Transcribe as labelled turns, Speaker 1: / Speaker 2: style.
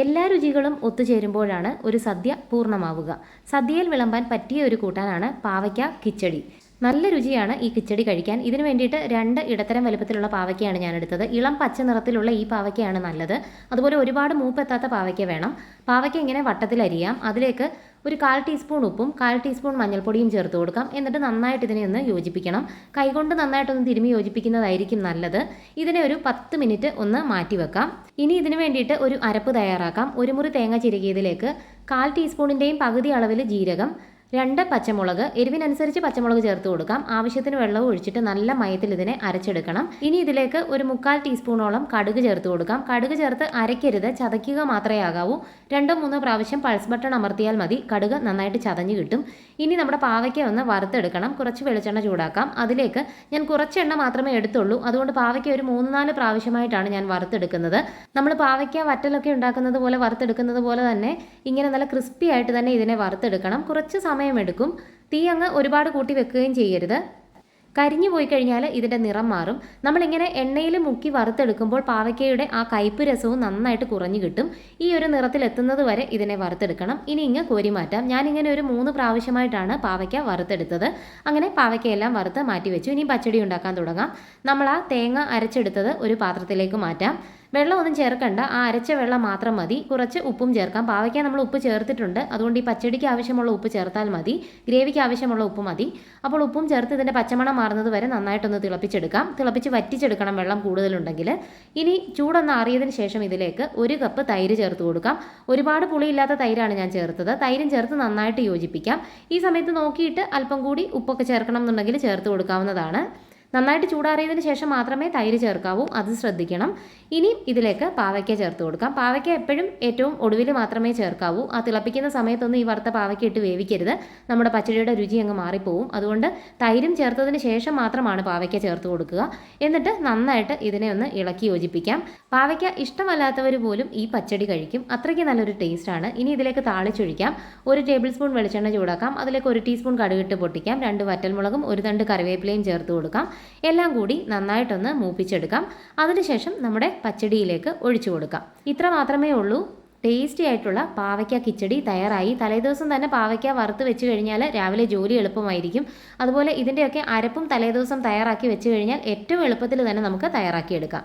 Speaker 1: എല്ലാ രുചികളും ഒത്തുചേരുമ്പോഴാണ് ഒരു സദ്യ പൂർണമാവുക. സദ്യയിൽ വിളമ്പാൻ പറ്റിയ ഒരു കൂട്ടാനാണ് പാവയ്ക്ക കിച്ചടി. നല്ല രുചിയാണ് ഈ കിച്ചടി കഴിക്കാൻ. ഇതിന് വേണ്ടിയിട്ട് രണ്ട് ഇടത്തരം വലുപ്പത്തിലുള്ള പാവയ്ക്കയാണ് ഞാൻ എടുത്തത് ഇളം പച്ച നിറത്തിലുള്ള ഈ പാവയ്ക്കയാണ് നല്ലത്. അതുപോലെ ഒരുപാട് മൂപ്പെത്താത്ത പാവയ്ക്ക വേണം. പാവയ്ക്ക ഇങ്ങനെ വട്ടത്തിലരിയാം അതിലേക്ക് ഒരു കാൽ ടീസ്പൂൺ ഉപ്പും കാൽ ടീസ്പൂൺ മഞ്ഞൾപ്പൊടിയും ചേർത്ത് കൊടുക്കാം. എന്നിട്ട് നന്നായിട്ട് ഇതിനെ ഒന്ന് യോജിപ്പിക്കണം. കൈകൊണ്ട് നന്നായിട്ടൊന്ന് തിരുമി യോജിപ്പിക്കുന്നതായിരിക്കും നല്ലത്. ഇതിനെ ഒരു പത്ത് മിനിറ്റ് ഒന്ന് മാറ്റി വെക്കാം. ഇനി ഇതിന് വേണ്ടിയിട്ട് ഒരു അരപ്പ് തയ്യാറാക്കാം. ഒരു മുറി തേങ്ങ ചിരകിയതിലേക്ക് കാൽ ടീസ്പൂണിന്റെയും പകുതി അളവിൽ ജീരകം രണ്ട് പച്ചമുളക് എരിവിനനുസരിച്ച് പച്ചമുളക് ചേർത്ത് കൊടുക്കാം. ആവശ്യത്തിന് വെള്ളവും ഒഴിച്ചിട്ട് നല്ല മയത്തിൽ ഇതിനെ അരച്ചെടുക്കണം. ഇനി ഇതിലേക്ക് ഒരു മുക്കാൽ ടീസ്പൂണോളം കടുക് ചേർത്ത് കൊടുക്കാം. കടുക് ചേർത്ത് അരയ്ക്കരുത്. ചതയ്ക്കുക മാത്രമേ ആകാവൂ. രണ്ടോ മൂന്നോ പ്രാവശ്യം പൾസ് ബട്ടൺ അമർത്തിയാൽ മതി. കടുക് നന്നായിട്ട് ചതഞ്ഞ് കിട്ടും. ഇനി നമ്മുടെ പാവയ്ക്ക ഒന്ന് വറുത്തെടുക്കണം. കുറച്ച് വെളിച്ചെണ്ണ ചൂടാക്കാം. അതിലേക്ക് ഞാൻ കുറച്ച് എണ്ണ മാത്രമേ എടുത്തുള്ളൂ. അതുകൊണ്ട് പാവയ്ക്ക ഒരു മൂന്ന് നാല് പ്രാവശ്യമായിട്ടാണ് ഞാൻ വറുത്തെടുക്കുന്നത്. നമ്മൾ പാവയ്ക്ക വറ്റലൊക്കെ ഉണ്ടാക്കുന്നത് പോലെ വറുത്തെടുക്കുന്നത് പോലെ തന്നെ ഇങ്ങനെ നല്ല ക്രിസ്പി ആയിട്ട് തന്നെ ഇതിനെ വറുത്തെടുക്കണം. കുറച്ച് സമയമെടുക്കും തീ അങ്ങ് ഒരുപാട് കൂട്ടി വെക്കുകയും ചെയ്യരുത്. കരിഞ്ഞു പോയി കഴിഞ്ഞാൽ ഇതിന്റെ നിറം മാറും. നമ്മളിങ്ങനെ എണ്ണയിൽ മുക്കി വറുത്തെടുക്കുമ്പോൾ പാവയ്ക്കയുടെ ആ കയ്പ് രസവും നന്നായിട്ട് കുറഞ്ഞു കിട്ടും. ഈ ഒരു നിറത്തിലെത്തുന്നത് വരെ ഇതിനെ വറുത്തെടുക്കണം. ഇനി ഇങ്ങ് കോരി മാറ്റാം. ഞാനിങ്ങനെ ഒരു മൂന്ന് പ്രാവശ്യമായിട്ടാണ് പാവയ്ക്ക വറുത്തെടുത്തത്. അങ്ങനെ പാവയ്ക്കയെല്ലാം വറുത്ത് മാറ്റി വെച്ചു ഇനി പച്ചടി ഉണ്ടാക്കാൻ തുടങ്ങാം. നമ്മൾ ആ തേങ്ങ അരച്ചെടുത്തത് ഒരു പാത്രത്തിലേക്ക് മാറ്റാം. വെള്ളമൊന്നും ചേർക്കണ്ട. ആ അരച്ച വെള്ളം മാത്രം മതി. കുറച്ച് ഉപ്പും ചേർക്കാം. പാവയ്ക്ക നമ്മൾ ഉപ്പ് ചേർത്തിട്ടുണ്ട്. അതുകൊണ്ട് ഈ പച്ചടിക്ക് ആവശ്യമുള്ള ഉപ്പ് ചേർത്താൽ മതി. ഗ്രേവിക്ക് ആവശ്യമുള്ള ഉപ്പ് മതി. അപ്പോൾ ഉപ്പും ചേർത്ത് ഇതിന്റെ പച്ചമണം മാറുന്നത് വരെ നന്നായിട്ടൊന്ന് തിളപ്പിച്ചെടുക്കാം. തിളപ്പിച്ച് വറ്റിച്ചെടുക്കണം വെള്ളം കൂടുതലുണ്ടെങ്കിൽ. ഇനി ചൂടൊന്ന് ആറിയതിന് ശേഷം ഇതിലേക്ക് ഒരു കപ്പ് തൈര് ചേർത്ത് കൊടുക്കാം. ഒരുപാട് പുളിയില്ലാത്ത തൈരാണ് ഞാൻ ചേർത്തത്. തൈരും ചേർത്ത് നന്നായിട്ട് യോജിപ്പിക്കാം. ഈ സമയത്ത് നോക്കിയിട്ട് അല്പം കൂടി ഉപ്പൊക്കെ ചേർക്കണം എന്നുണ്ടെങ്കിൽ ചേർത്ത് കൊടുക്കാവുന്നതാണ്. നന്നായിട്ട് ചൂടാറിയതിന് ശേഷം മാത്രമേ തൈര് ചേർക്കാവൂ. അത് ശ്രദ്ധിക്കണം. ഇനി ഇതിലേക്ക് പാവയ്ക്ക ചേർത്ത് കൊടുക്കാം. പാവയ്ക്ക എപ്പോഴും ഏറ്റവും ഒടുവിൽ മാത്രമേ ചേർക്കാവൂ. ആ തിളപ്പിക്കുന്ന സമയത്തൊന്നും ഈ വറുത്ത പാവയ്ക്ക ഇട്ട് വേവിക്കരുത്. നമ്മുടെ പച്ചടിയുടെ രുചി അങ്ങ് മാറിപ്പോവും. അതുകൊണ്ട് തൈരും ചേർത്തതിന് ശേഷം മാത്രമാണ് പാവയ്ക്ക ചേർത്ത് കൊടുക്കുക. എന്നിട്ട് നന്നായിട്ട് ഇതിനെ ഒന്ന് ഇളക്കി യോജിപ്പിക്കാം. പാവയ്ക്ക ഇഷ്ടമല്ലാത്തവർ പോലും ഈ പച്ചടി കഴിക്കും. അത്രയ്ക്ക് നല്ലൊരു ടേസ്റ്റാണ് ഇനി ഇതിലേക്ക് താളിച്ചൊഴിക്കാം. ഒരു ടേബിൾ സ്പൂൺ വെളിച്ചെണ്ണ ചൂടാക്കാം. അതിലേക്ക് ഒരു ടീസ്പൂൺ കടുകിട്ട് പൊട്ടിക്കാം. രണ്ട് വറ്റൽമുളകും ഒരു തണ്ട് കറിവേപ്പിലയും ചേർത്ത് കൊടുക്കാം. എല്ലാം കൂടി നന്നായിട്ടൊന്ന് മൂപ്പിച്ചെടുക്കാം. അതിനുശേഷം നമ്മുടെ പച്ചടിയിലേക്ക് ഒഴിച്ചു കൊടുക്കാം. ഇത്ര മാത്രമേ ഉള്ളൂ. ടേസ്റ്റി ആയിട്ടുള്ള പാവയ്ക്ക കിച്ചടി തയ്യാറായി. തലേദിവസം തന്നെ പാവയ്ക്ക വറുത്ത് വെച്ച് കഴിഞ്ഞാൽ രാവിലെ ജോലി എളുപ്പമായിരിക്കും. അതുപോലെ ഇതിന്റെയൊക്കെ അരപ്പും തലേദിവസം തയ്യാറാക്കി വെച്ച് കഴിഞ്ഞാൽ ഏറ്റവും എളുപ്പത്തിൽ തന്നെ നമുക്ക് തയ്യാറാക്കിയെടുക്കാം.